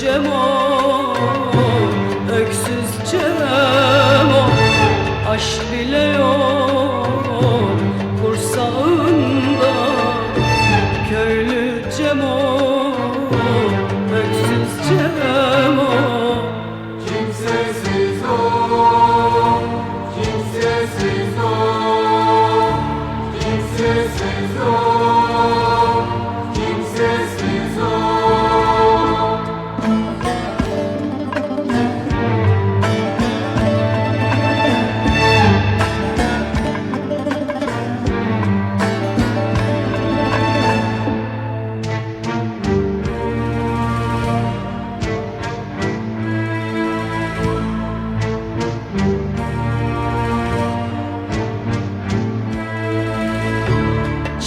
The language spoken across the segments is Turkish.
Cemo Öksüz Cemo. Aşk bile yok Kursağında Köylü Cemo Öksüz Cemo. Kimsesiz o Kimsesiz o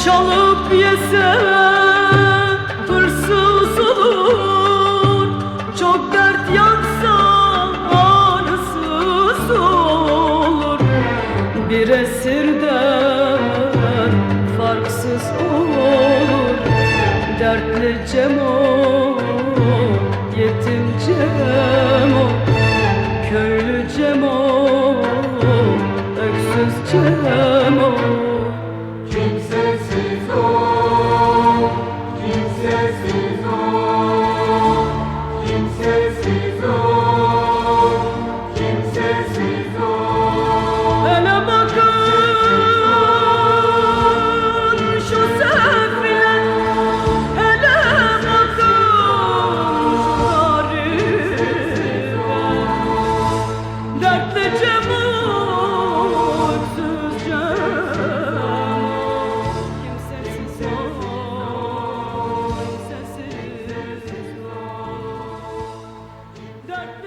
çalıp yese hırsız olur Çok dert yansa anısız olur. Bir esirden farksız olur. Dertli Cemo yetim Cemo. Köylü Cemo öksüz Cemo. Jesus. Dead.